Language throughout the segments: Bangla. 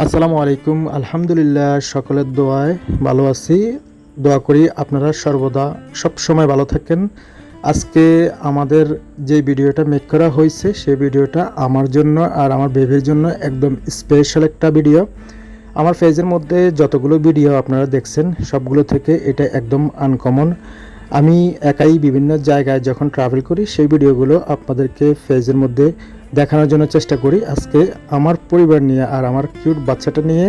আসসালামু আলাইকুম। আলহামদুলিল্লাহ, সকলের দোয়ায় ভালো আছি। দোয়া করি আপনারা সর্বদা সব সময় ভালো থাকেন। আজকে আমাদের যে ভিডিওটা মেক করা হয়েছে, সেই ভিডিওটা আমার জন্য আর আমার বেবির জন্য একদম স্পেশাল একটা ভিডিও আমার ফেজের মধ্যে যতগুলো ভিডিও আপনারা দেখছেন, সবগুলো থেকে এটা একদম আনকমন আমি একাই বিভিন্ন জায়গায় যখন ট্রাভেল করি, সেই ভিডিওগুলো আপনাদেরকে ফেজের মধ্যে দেখানোর জন্য চেষ্টা করি। আজকে আমার পরিবার নিয়ে আর আমার কিউট বাচ্চাটা নিয়ে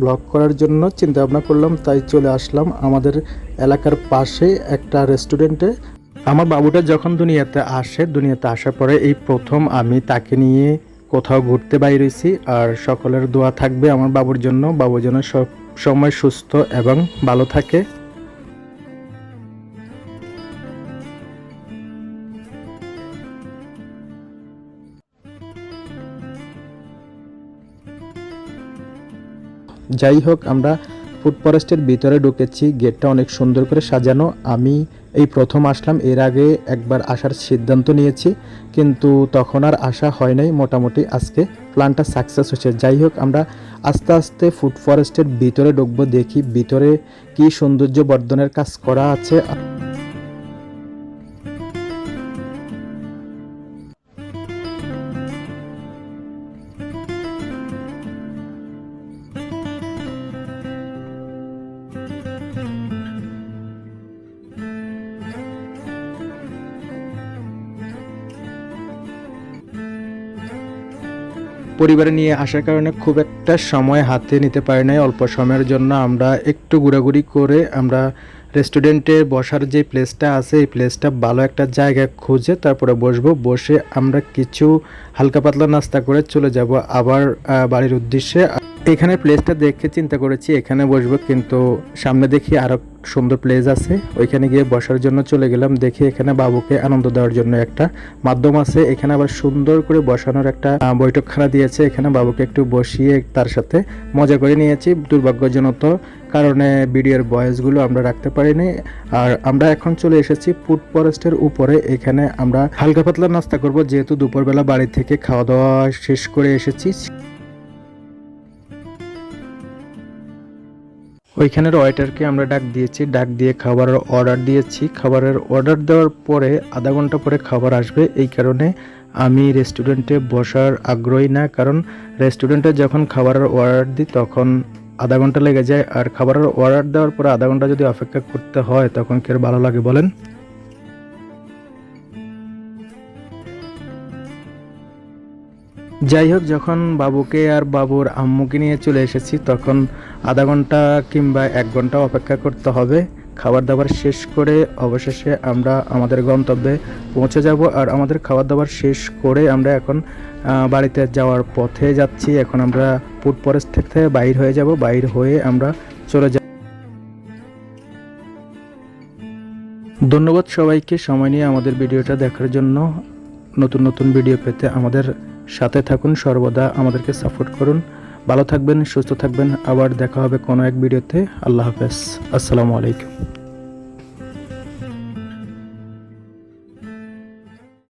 ব্লগ করার জন্য চিন্তা ভাবনা করলাম, তাই চলে আসলাম আমাদের এলাকার পাশে একটা রেস্টুরেন্টে। আমার বাবুটা যখন দুনিয়াতে আসে, দুনিয়াতে আসার পরে এই প্রথম আমি তাকে নিয়ে কোথাও ঘুরতে বাইরেছি আর সকলের দোয়া থাকবে আমার বাবুর জন্য। বাবু যেন সব সময় সুস্থ এবং ভালো থাকে। যাই হোক, আমরা ফুড ফরেস্টের ভিতরে ঢুকেছি, গেটটা অনেক সুন্দর করে সাজানো। আমি এই প্রথম আসলাম, এর আগে একবার আসার সিদ্ধান্ত নিয়েছি, কিন্তু তখন আর আসা হয় নাই মোটামুটি। আজকে প্ল্যানটা সাকসেস হয়েছে। যাই হোক, আমরা আস্তে আস্তে ফুড ফরেস্টের ভিতরে ঢুকবো, দেখি ভিতরে কি সৌন্দর্য বর্ধনের কাজ করা আছে। পরিবারে নিয়ে আসার কারণে খুব একটা সময় হাতে নিতে পারি নাই। অল্প সময়ের জন্য আমরা একটু ঘোরাঘুরি করে আমরা রেস্টুরেন্টে বসার যে প্লেসটা আছে, এই প্লেসটা ভালো একটা জায়গা খুঁজে তারপরে বসবো। বসে আমরা কিছু হালকা পাতলা নাস্তা করে চলে যাব আবার বাড়ির উদ্দেশ্যে। এখানে প্লেসটা দেখে চিন্তা করেছি, এখানে বসবো, কিন্তু সামনে দেখি আরও সুন্দর প্লেস আছে। ওইখানে গিয়ে বসার জন্য চলে গেলাম, দেখি এখানে বাবুকে আনন্দ দেওয়ার জন্য একটা মাধ্যম আছে। এখানে আবার সুন্দর করে বসানোর একটা বৈঠকখানা দিয়েছে। এখানে বাবুকে একটু বসিয়ে তার সাথে মজা করে নিয়েছি। দুর্ভাগ্যজনক কারণে ভিডিওর ভয়েসগুলো আমরা রাখতে পারিনি। আর আমরা এখন চলে এসেছি ফুড ফরেস্টের উপরে। এখানে আমরা হালকা পাতলা নাস্তা করব, যেহেতু দুপুরবেলা বাড়ি থেকে খাওয়া দাওয়া শেষ করে এসেছি। ওইখানের ওয়েটারকে আমরা ডাক দিয়েছি। ডাক দিয়ে খাবারের অর্ডার দিয়েছি। খাবারের অর্ডার দেওয়ার পরে আধা ঘণ্টা পরে খাবার আসবে। এই কারণে আমি রেস্টুরেন্টে বসার আগ্রহী না। কারণ রেস্টুরেন্টে যখন খাবারের অর্ডার দিই, তখন আধা ঘণ্টা লেগে যায়। আর খাবারের অর্ডার দেওয়ার পরে আধা ঘণ্টা যদি অপেক্ষা করতে হয়, তখন কি আর ভালো লাগে বলেন? যাই হোক যখন বাবুকে আর বাবুর আম্মুকে নিয়ে চলে এসেছি, তখন আধা ঘণ্টা কিংবা এক ঘণ্টা অপেক্ষা করতে হবে। খাবার দাবার শেষ করে অবশেষে আমরা আমাদের গন্তব্যে পৌঁছে যাব। আর আমাদের খাবার দাবার শেষ করে আমরা এখন বাড়িতে যাওয়ার পথে যাচ্ছি। এখন আমরা ফুড ফরেস্ট থেকে বাইর হয়ে যাব। বাইর হয়ে আমরা চলে যাব। ধন্যবাদ সবাইকে সময় নিয়ে আমাদের ভিডিওটা দেখার জন্য। নতুন নতুন ভিডিও পেতে আমাদের সাথে থাকুন, সর্বদা আমাদেরকে সাপোর্ট করুন। ভালো থাকবেন, সুস্থ থাকবেন। আবার দেখা হবে কোনো এক ভিডিওতে। আল্লাহ হাফেজ। আসসালামু আলাইকুম।